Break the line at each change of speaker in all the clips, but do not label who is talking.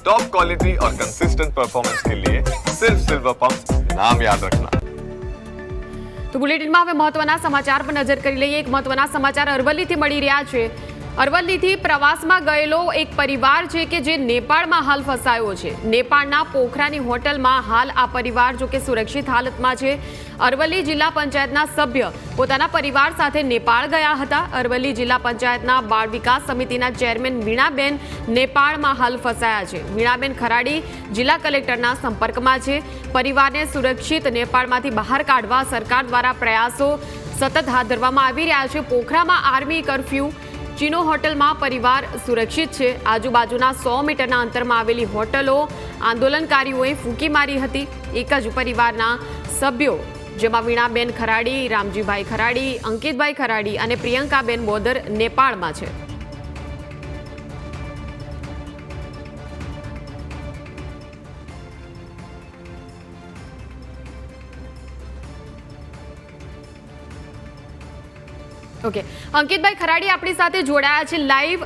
Top quality और consistent performance के लिए सिर्फ सिल्वर पंप नाम याद रखना
તો બુલેટિનમાં હવે મહત્વના સમાચાર પર નજર કરી લઈએ એક મહત્વના સમાચાર અરવલ્લીથી મળી રહ્યા છે અરવલ્લીથી પ્રવાસમાં ગયેલો એક પરિવાર છે કે જે નેપાળમાં હાલ ફસાયો છે. નેપાળના પોખરાની હોટલમાં હાલ આ પરિવાર જો કે સુરક્ષિત હાલતમાં છે. અરવલ્લી જિલ્લા પંચાયતના સભ્ય પોતાના પરિવાર સાથે નેપાળ ગયા હતા. અરવલ્લી જિલ્લા પંચાયતના બાળ વિકાસ સમિતિના ચેરમેન વીણાબેન નેપાળમાં હાલ ફસાયા છે. વીણાબેન ખરાડી જિલ્લા કલેક્ટરના સંપર્કમાં છે. પરિવારને સુરક્ષિત નેપાળમાંથી બહાર કાઢવા સરકાર દ્વારા પ્રયાસો સતત હાથ ધરવામાં આવી રહ્યા છે. પોખરામાં આર્મી કરફ્યુ ચીનો હોટલમાં પરિવાર સુરક્ષિત છે. આજુબાજુના સો મીટરના અંતરમાં આવેલી હોટલો આંદોલનકારીઓએ ફૂંકી મારી હતી. એક જ પરિવારના સભ્યો જેમાં વીણાબેન ખરાડી, રામજીભાઈ ખરાડી, અંકિતભાઈ ખરાડી અને પ્રિયંકાબેન બોદર નેપાળમાં છે. ઓકે. અંકિતભાઈ ખરાડી આપણી સાથે જોડાયા છે લાઈવ.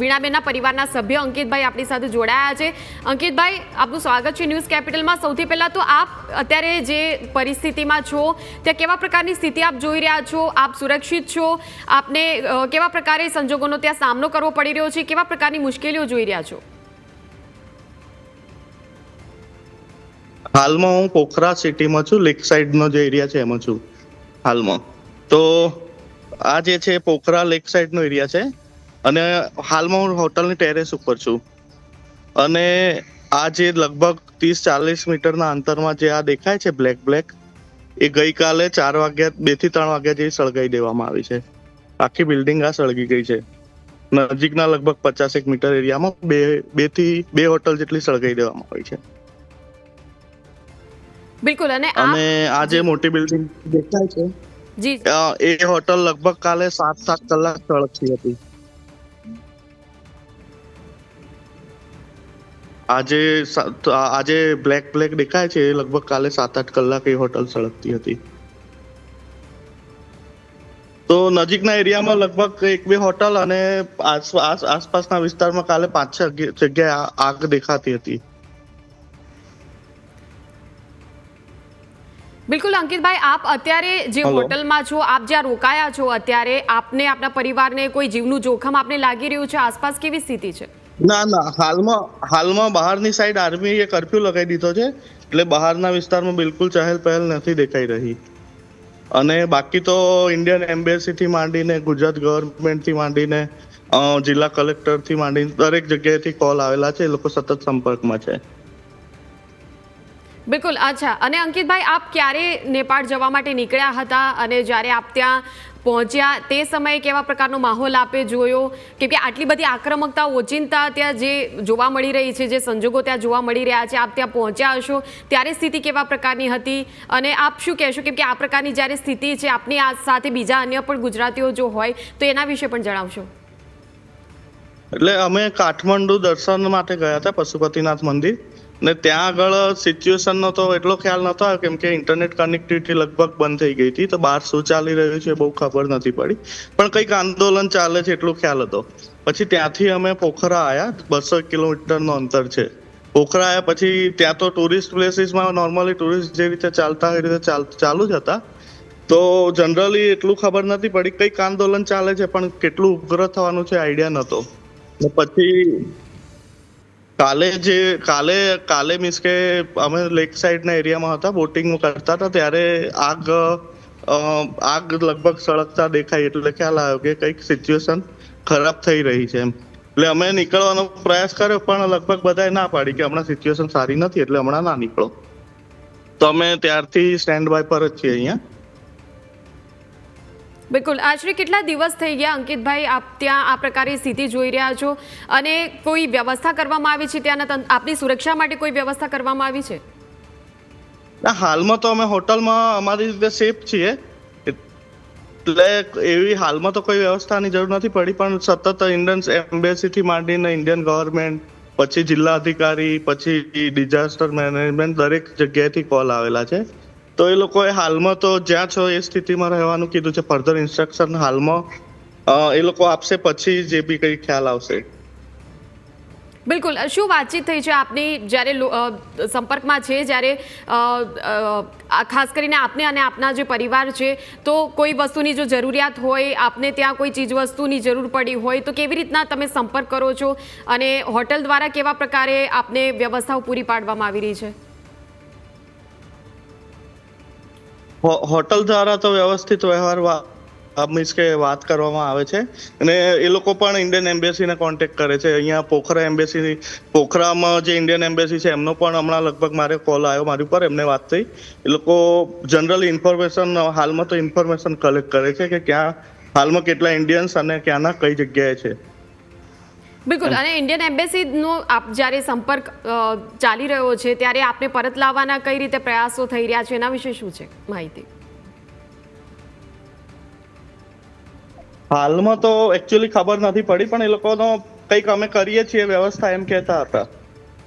વીણાબેનના પરિવારના સભ્ય અંકિતભાઈ આપણી સાથે જોડાયા છે. અંકિતભાઈ, આપનું સ્વાગત છે ન્યૂઝ કેપિટલમાં. સૌથી પહેલાં તો આપ અત્યારે જે પરિસ્થિતિમાં છો, ત્યાં કેવા પ્રકારની સ્થિતિ આપ જોઈ રહ્યા છો? આપ સુરક્ષિત છો? આપને કેવા પ્રકારે સંજોગોનો ત્યાં સામનો કરવો પડી રહ્યો છે? કેવા પ્રકારની મુશ્કેલીઓ જોઈ રહ્યા છો?
હાલમાં હું પોખરા સિટીમાં છું, લેક સાઈડનો જે એરિયા છે એમાં છું. હાલમાં. તો આ જે છે પોખરા લેક સાઈડનો એરિયા છે. અને હાલમાં હું હોટલની ટેરેસ ઉપર છું. અને આ જે લગભગ ત્રીસ ચાલીસ મીટરના અંતરમાં જે આ દેખાય છે બ્લેક બ્લેક એ ગઈકાલે ચાર વાગ્યા બેથી ત્રણ વાગ્યા જેવી સળગાઈ દેવામાં આવી છે. આખી બિલ્ડિંગ આ સળગી ગઈ છે. નજીકના લગભગ પચાસેક મીટર એરિયામાં બે બેથી બે હોટલ જેટલી સળગાઈ દેવામાં આવી છે.
બિલકુલ અને
અને આ જે મોટી બિલ્ડિંગ દેખાય છે
જી.
એ હોટલ લગભગ કાલે સાત સાત કલાક સળગતી હતી. આજે આજે બ્લેક બ્લેક દેખાય છે, એ લગભગ કાલે સાત, આઠ કલાક એ હોટલ સળગતી હતી. તો નજીકના એરિયામાં લગભગ એક, બે હોટલ અને આસ- આસ- આસપાસના વિસ્તારમાં કાલે પાંચ, છ જગ્યાએ આગ દેખાતી હતી.
બિલકુલ અંકિતભાઈ આપ અત્યારે જે હોટલમાં છો આપ જ્યાં રોકાયા છો અત્યારે આપને આપના પરિવારને કોઈ જીવનું જોખમ આપને લાગી રહ્યું છે? આસપાસ કેવી સ્થિતિ છે?
ના ના હાલમાં હાલમાં બહારની સાઈડ આર્મીએ કર્ફ્યુ લગાવી દીધો છે એટલે બહારના વિસ્તારમાં બિલકુલ ચહેલ પહેલ નથી દેખાઈ રહી. અને બાકી તો ઇન્ડિયન એમ્બેસીથી માંડીને ગુજરાત ગવર્મેન્ટથી માંડીને જિલ્લા કલેક્ટરથી માંડીને દરેક જગ્યાએથી કોલ આવેલા છે એ લોકો સતત સંપર્કમાં છે.
બિલકુલ, અચ્છા. અને અંકિતભાઈ, આપ ક્યારે નેપાળ જવા માટે નીકળ્યા હતા અને જ્યારે આપ ત્યાં પહોંચ્યા, તે સમયે કેવા પ્રકારનો માહોલ આપે જોયો? કેમ કે આટલી બધી આક્રમકતા, ઓચિંતા ત્યાં જે જોવા મળી રહી છે, જે સંજોગો ત્યાં જોવા મળી રહ્યા છે, આપ ત્યાં પહોંચ્યા હશો, ત્યારે સ્થિતિ કેવા પ્રકારની હતી? અને આપ શું કહેશો કેમ કે આ પ્રકારની જ્યારે સ્થિતિ છે, આપની આ સાથે બીજા અન્ય પણ ગુજરાતીઓ જો હોય, તો એના વિશે પણ જણાવશો.
એટલે અમે કાઠમંડુ દર્શન માટે ગયા હતા, પશુપતિનાથ મંદિર. ને ત્યાં આગળ સિચ્યુએશનનો તો એટલો ખ્યાલ નતો આવ્યો કેમ કે ઇન્ટરનેટ કનેક્ટિવિટી લગભગ બંધ થઈ ગઈ હતી. તો બહાર શું ચાલી રહ્યું છે બહુ ખબર નથી પડી. પણ કંઈક આંદોલન ચાલે છે એટલો ખ્યાલ હતો. પછી ત્યાંથી અમે પોખરા આવ્યા બસો કિલોમીટરનો અંતર છે. પોખરા આવ્યા પછી ત્યાં તો ટુરિસ્ટ પ્લેસીસમાં નોર્મલી ટુરિસ્ટ જે રીતે ચાલતા હોય રીતે ચાલ- જ હતા. તો જનરલી એટલું ખબર નથી પડી કંઈક આંદોલન ચાલે છે, પણ કેટલું ઉગ્ર થવાનું છે આઈડિયા નહોતો. પછી કાલે જે, કાલે કાલે મીન્સ કે અમે લેક સાઈડના એરિયામાં હતા બોટિંગ કરતા હતા, ત્યારે આગ આગ લગભગ સળગતા દેખાય એટલે ખ્યાલ આવ્યો કે કંઈક સિચ્યુએશન ખરાબ થઈ રહી છે એમ. એટલે અમે નીકળવાનો પ્રયાસ કર્યો, પણ લગભગ બધાએ ના પાડી કે હમણાં સિચ્યુએશન સારી નથી, એટલે હમણાં ના નીકળો. તો અમે ત્યારથી સ્ટેન્ડ બાય પર જ છીએ અહીંયા.
બિલકુલ. આશરે કેટલા દિવસ થઈ ગયા અંકિતભાઈ, આપ ત્યાં આ પ્રકારની સ્થિતિ જોઈ રહ્યા છો? અને કોઈ વ્યવસ્થા કરવામાં આવી છે ત્યાંના આપની સુરક્ષા માટે કોઈ વ્યવસ્થા કરવામાં આવી છે?
ના, હાલમાં તો અમે હોટલમાં અમારી રીતે સેફ છીએ. એટલે એવી હાલમાં તો કોઈ વ્યવસ્થાની જરૂર નથી પડી, પણ સતત ઇન્ડિયન એમ્બેસીથી માંડીને ઇન્ડિયન ગવર્મેન્ટ, પછી જિલ્લા અધિકારી, પછી ડિઝાસ્ટર મેનેજમેન્ટ દરેક જગ્યાએથી કોલ આવેલા છે. તો એ લોકોએ હાલમાં તો જ્યાં છો એ સ્થિતિમાં રહેવાનું કીધું છે. ફર્ધર ઇન્સ્ટ્રક્શન હાલમાં એ લોકો આપશે પછી જે બી કંઈ ખ્યાલ આવશે.
બિલકુલ. શું વાતચીત થઈ છે આપની? જ્યારે સંપર્કમાં છે, જ્યારે ખાસ કરીને આપને અને આપના જે પરિવાર છે, તો કોઈ વસ્તુની જો જરૂરિયાત હોય, આપને ત્યાં કોઈ ચીજ વસ્તુની જરૂર પડી હોય, તો કેવી રીતના તમે સંપર્ક કરો છો? અને હોટલ દ્વારા કેવા પ્રકારે આપને વ્યવસ્થાઓ પૂરી પાડવામાં આવી રહી છે?
હોટલ દ્વારા તો વ્યવસ્થિત વ્યવહાર મીન્સ કે વાત કરવામાં આવે છે. અને એ લોકો પણ ઇન્ડિયન એમ્બેસીને કોન્ટેક્ટ કરે છે. અહીંયા પોખરા એમ્બેસી પોખરામાં જે ઇન્ડિયન એમ્બેસી છે, એમનો પણ હમણાં લગભગ મારે કોલ આવ્યો મારી ઉપર, એમને વાત થઈ. એ લોકો જનરલી ઇન્ફોર્મેશન હાલમાં તો ઇન્ફોર્મેશન કલેક્ટ કરે છે કે ક્યાં, હાલમાં કેટલા ઇન્ડિયન્સ અને ક્યાંના કઈ જગ્યાએ છે.
બિલકુલ અને ઇન્ડિયન એમ્બેસીનો આપ જ્યારે સંપર્ક ચાલી રહ્યો છે ત્યારે આપને પરત લાવવાના કઈ રીતે પ્રયાસો થઈ રહ્યા છે એના વિશે શું છે માહિતી?
હાલમાં તો એકચ્યુઅલી ખબર નથી પડી પણ એ લોકોનો કંઈક અમે કરીએ છીએ વ્યવસ્થા એમ કહેતા હતા.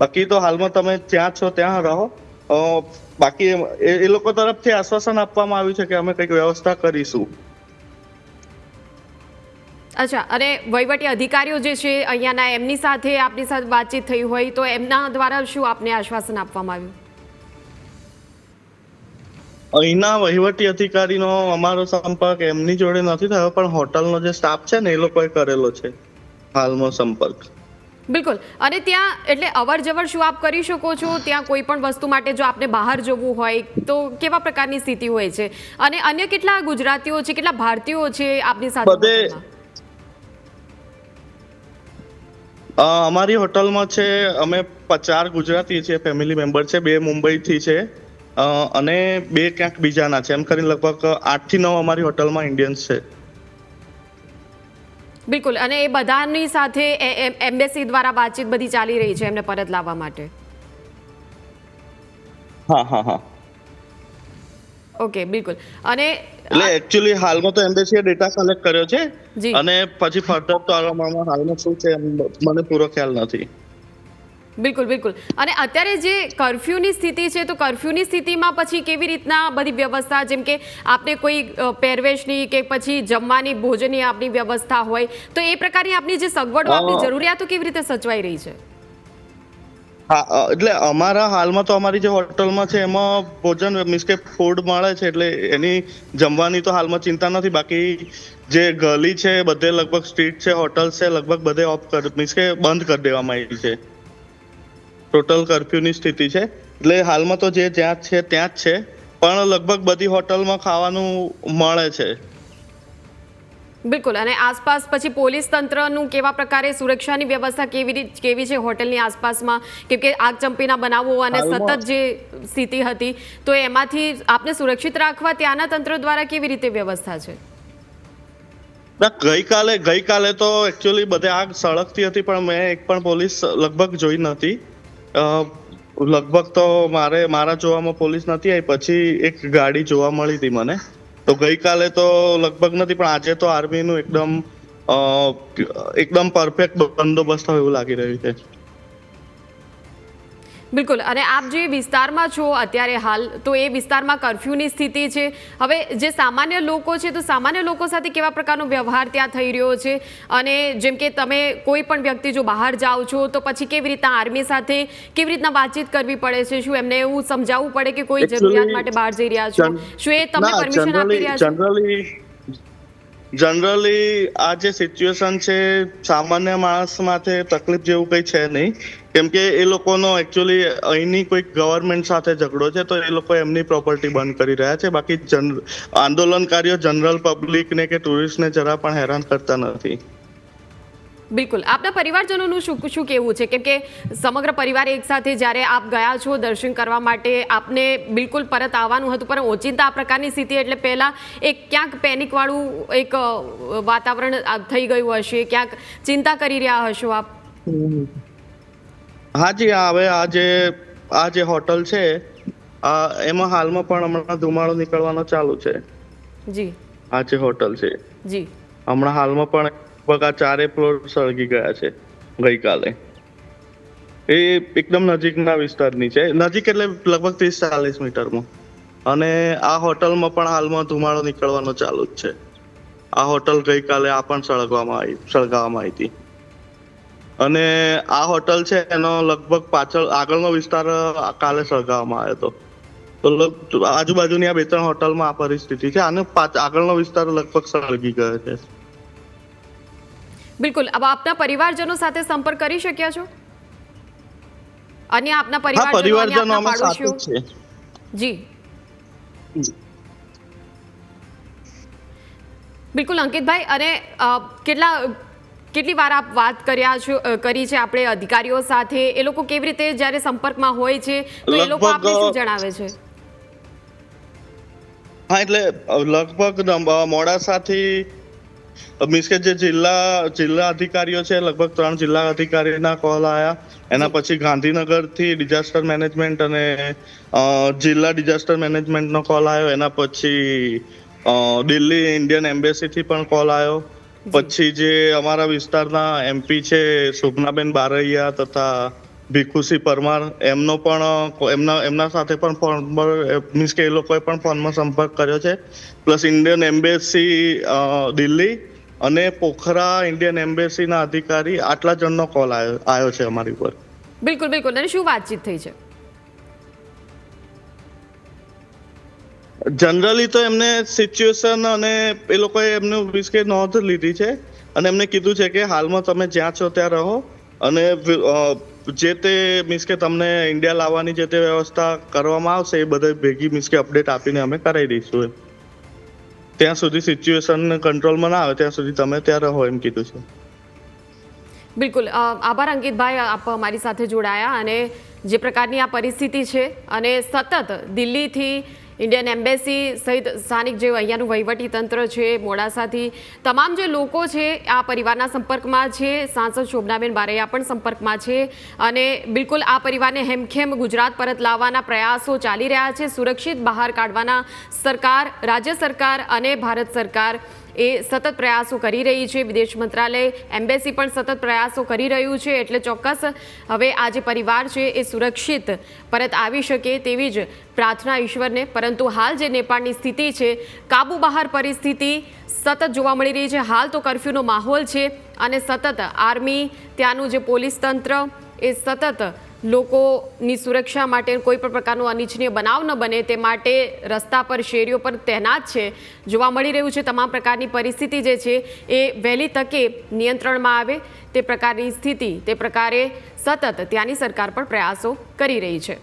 બાકી તો હાલમાં તમે જ્યાં છો ત્યાં રહો. બાકી એ એ લોકો તરફથી આશ્વાસન આપવામાં આવ્યું છે કે અમે કંઈક વ્યવસ્થા કરીશું.
અચ્છા અને વહીવટી અધિકારીઓ જે છે અહીંયાના એમની સાથે આપની સાથે વાતચીત થઈ હોય તો એમના દ્વારા શું આપને આશ્વાસન આપવામાં આવ્યું?
અહીંના વહીવટી અધિકારીનો અમારો સંપર્ક એમની જોડે નથી થયો પણ હોટલનો જે સ્ટાફ છે ને એ લોકોએ કરેલો છે હાલમાં સંપર્ક.
બિલકુલ. અને ત્યાં એટલે અવર જવર શું આપ કરી શકો છો? ત્યાં કોઈ પણ વસ્તુ માટે જો આપને બહાર જવું હોય તો કેવા પ્રકારની સ્થિતિ હોય છે? અને અન્ય કેટલા ગુજરાતીઓ છે કેટલા ભારતીયો છે આપની સાથે
બધે અમારી હોટલમાં છે અમે ચાર ગુજરાતી છે ફેમિલી મેમ્બર છે બે મુંબઈથી છે. અને બે ક્યાંક બીજાના છે. એમ કરીને લગભગ આઠથી નવ અમારી હોટલમાં ઇન્ડિયન્સ છે.
બિલકુલ. અને એ બધાની સાથે એમ્બેસી દ્વારા વાતચીત બધી ચાલી રહી છે એમને પરત લાવવા માટે.
હા હા હા.
ઓકે બિલકુલ. અને
એટલે એકચ્યુઅલી હાલમાં તો એમ્બેસીએ ડેટા કલેક્ટ કર્યો છે અને પછી ફર્ધર તો હાલમાં શું છે મને પૂરો ખ્યાલ નથી.
બિલકુલ બિલકુલ. અને અત્યારે જે કર્ફ્યુની સ્થિતિ છે તો કર્ફ્યુની સ્થિતિમાં પછી કેવી રીતના બધી વ્યવસ્થા જેમ કે આપને કોઈ પહેરવેશની કે પછી જમવાની ભોજનની આપની વ્યવસ્થા હોય તો એ પ્રકારની આપની જે સગવડો આપની જરૂરિયાતો કેવી રીતે સચવાઈ રહી છે?
હા એટલે અમારા હાલમાં તો અમારી જે હોટલમાં છે, એમાં ભોજન મીન્સ કે ફૂડ મળે છે, એટલે એની જમવાની તો હાલમાં ચિંતા નથી. બાકી જે ગલી છે, બધે લગભગ સ્ટ્રીટ છે હોટલ છે, લગભગ બધે ઓફ કર મીન્સ કે બંધ કરી દેવામાં આવી છે. ટોટલ કર્ફ્યુની સ્થિતિ છે. એટલે હાલમાં તો જે જ્યાં છે, ત્યાં જ છે. પણ લગભગ બધી હોટલમાં ખાવાનું મળે છે.
બિલકુલ. અને આસપાસ પછી પોલીસ તંત્રનું કેવા પ્રકારે સુરક્ષાની વ્યવસ્થા કેવી રીત કેવી છે હોટલની આસપાસમાં? કેમ કે આગચંપીના બનાવો અને સતત જે સ્થિતિ હતી તો એમાંથી આપને સુરક્ષિત રાખવા ત્યાંના તંત્ર દ્વારા કેવી રીતે વ્યવસ્થા છે?
ના ગઈકાલે ગઈકાલે તો એકચ્યુઅલી બધે આગ સળગતી હતી પણ મેં એક પણ પોલીસ લગભગ જોઈ નથી. લગભગ તો મારે મારા જોવામાં પોલીસ નથી આવી પછી એક ગાડી જોવા મળી હતી મને. તો ગઈકાલે તો લગભગ નથી, પણ આજે તો આર્મીનું એકદમ એકદમ પરફેક્ટ બંદોબસ્ત હોય એવું લાગી રહ્યું છે.
બિલકુલ. અને આપ જે વિસ્તારમાં છો અત્યારે હાલ તો એ વિસ્તારમાં કર્ફ્યુની સ્થિતિ છે. હવે જે સામાન્ય લોકો છે તો સામાન્ય લોકો સાથે કેવા પ્રકારનો વ્યવહાર ત્યાં થઈ રહ્યો છે? અને જેમ કે તમે કોઈ પણ વ્યક્તિ જો બહાર જાઓ છો તો પછી કેવી રીતના આર્મી સાથે કેવી રીતના વાતચીત કરવી પડે છે? શું એમને એવું સમજાવવું પડે કે કોઈ જરૂરિયાત માટે બહાર જઈ રહ્યા છો? શું એ તમને પરમિશન આપી રહ્યા છે?
જનરલી જનરલી આ જે સિચ્યુએશન છે, સામાન્ય માણસ માટે તકલીફ જેવું કંઈ છે નહીં. કેમ કે એ લોકોનો એકચ્યુઅલી અહીંની કોઈક ગવર્મેન્ટ સાથે ઝઘડો છે, તો એ લોકો એમની પ્રોપર્ટી બંધ કરી રહ્યા છે. બાકી જન, આંદોલનકારીઓ જનરલ પબ્લિકને કે ટુરિસ્ટને જરા પણ હેરાન કરતા નથી.
બિલકુલ. આપના પરિવારજનોનું શું શું કહેવું છે? કેમ કે સમગ્ર પરિવાર એક સાથે જ્યારે આપ ગયા છો દર્શન કરવા માટે આપને બિલકુલ પરત આવવાનું હતું પણ ઓચિંતા આ પ્રકારની સ્થિતિ એટલે પહેલાં એક ક્યાંક પેનિકવાળું એક વાતાવરણ થઈ ગયું હશે ક્યાંક ચિંતા કરી રહ્યા હશો આપ?
હા જી હવે આ જે આ જે હોટલ છે એમાં હાલમાં પણ હમણાં ધુમાડો નીકળવાનો ચાલુ છે.
જી.
આ જે હોટલ છે.
જી.
હમણાં હાલમાં પણ લગભગ આ ચારે ફ્લોર સળગી ગયા છે ગઈકાલે. એ એકદમ નજીકના વિસ્તારની છે. નજીક એટલે લગભગ ત્રીસ ચાલીસ મીટરમાં. અને આ હોટલમાં પણ હાલમાં ધુમાડો નીકળવાનો ચાલુ જ છે. આ હોટલ ગઈકાલે આ પણ સળગવામાં આવી સળગાવવામાં આવી હતી. અને આ હોટલ છે એનો લગભગ પાછળ, આગળનો વિસ્તાર કાલે સળગાવવામાં આવ્યો હતો. તો આજુબાજુની આ બે ત્રણ હોટલમાં આ પરિસ્થિતિ છે. આને આગળનો વિસ્તાર લગભગ સળગી ગયો છે.
બિલકુલ. હવે આપના પરિવારજનો સાથે સંપર્ક કરી શક્યા છો? અન્ય આપના પરિવારજનો
અમે સાથે છે
જી. બિલકુલ અંકિતભાઈ અને કેટલા કેટલી વાર આપ વાત કર્યા છો કરી છે આપણે અધિકારીઓ સાથે? એ લોકો કેવી રીતે જ્યારે સંપર્કમાં હોય છે તો એ લોકો આપને શું જણાવે છે?
હા એટલે લગભગ મોડાસાથી મીન્સ કે જે જિલ્લા જિલ્લા અધિકારીઓ છે લગભગ ત્રણ જિલ્લા અધિકારીના કોલ આવ્યા એના પછી ગાંધીનગરથી ડિઝાસ્ટર મેનેજમેન્ટ અને જિલ્લા ડિઝાસ્ટર મેનેજમેન્ટનો કોલ આવ્યો એના પછી દિલ્હી ઇન્ડિયન એમ્બેસીથી પણ કોલ આવ્યો પછી જે અમારા વિસ્તારના એમપી છે શોભનાબેન બારૈયા તથા ભીખુસિંહ પરમાર એમનો પણ એમના એમના સાથે પણ ફોન પર મીન્સ કે એ લોકોએ પણ ફોનમાં સંપર્ક કર્યો છે. પ્લસ ઇન્ડિયન એમ્બેસી દિલ્હી અને પોખરા ઇન્ડિયન એમ્બેસીના અધિકારી આટલા જણનો કોલ આવ્યો આવ્યો છે અમારી પર
બિલકુલ બિલકુલ. અને શું વાતચીત થઈ છે?
જનરલી તો એમને સિચ્યુએશન અને એ લોકોએ એમનું મીન્સ કે નોંધ લીધી છે. અને એમને કીધું છે કે હાલમાં તમે જ્યાં છો ત્યાં રહો. અને જે તે મીન્સ કે તમને ઇન્ડિયા લાવવાની જે તે વ્યવસ્થા કરવામાં આવશે, એ બધે ભેગી મીન્સ કે અપડેટ આપીને અમે કરાવી દઈશું એમ. ત્યાં સુધી સિચ્યુએશન કંટ્રોલમાં ના આવે, ત્યાં સુધી તમે ત્યાં રહો એમ કીધું છે.
બિલકુલ. આભાર અંકિતભાઈ, આપ અમારી સાથે જોડાયા અને જે પ્રકારની આ પરિસ્થિતિ છે અને સતત દિલ્હીથી ઇન્ડિયન એમ્બેસી સહિત સ્થાનિક જે અહીંયાનું વહીવટી તંત્ર છે, મોડાસાથી તમામ જે લોકો છે, આ પરિવારના સંપર્કમાં છે, સાંસદ શોભનાબેન બારૈયા પણ સંપર્કમાં છે અને બિલકુલ આ પરિવારને હેમખેમ ગુજરાત પરત લાવવાના પ્રયાસો ચાલી રહ્યા છે. સુરક્ષિત બહાર કાઢવાના સરકાર, રાજ્ય સરકાર અને ભારત સરકાર એ સતત પ્રયાસો કરી રહી છે. વિદેશ મંત્રાલય, એમ્બેસી પણ સતત પ્રયાસો કરી રહ્યું છે એટલે ચોક્કસ હવે આ જે પરિવાર છે એ સુરક્ષિત પરત આવી શકે તેવી જ પ્રાર્થના ઈશ્વરને. પરંતુ હાલ જે નેપાળની સ્થિતિ છે, કાબુ બહાર પરિસ્થિતિ સતત જોવા મળી રહી છે. હાલ તો કરફ્યુનો માહોલ છે અને સતત આર્મી, ત્યાંનું જે પોલીસ તંત્ર એ સતત લોકોની સુરક્ષા માટે કોઈ પણ પ્રકારનો અનિચ્છનીય બનાવ ન બને તે માટે રસ્તા પર, શેરીઓ પર તહેનાત છે. જોવા મળી રહ્યું છે તમામ પ્રકારની પરિસ્થિતિ જે છે એ વહેલી તકે નિયંત્રણમાં આવે તે પ્રકારની સ્થિતિ, તે પ્રકારે સતત ત્યાંની સરકાર પણ પ્રયાસો કરી રહી છે.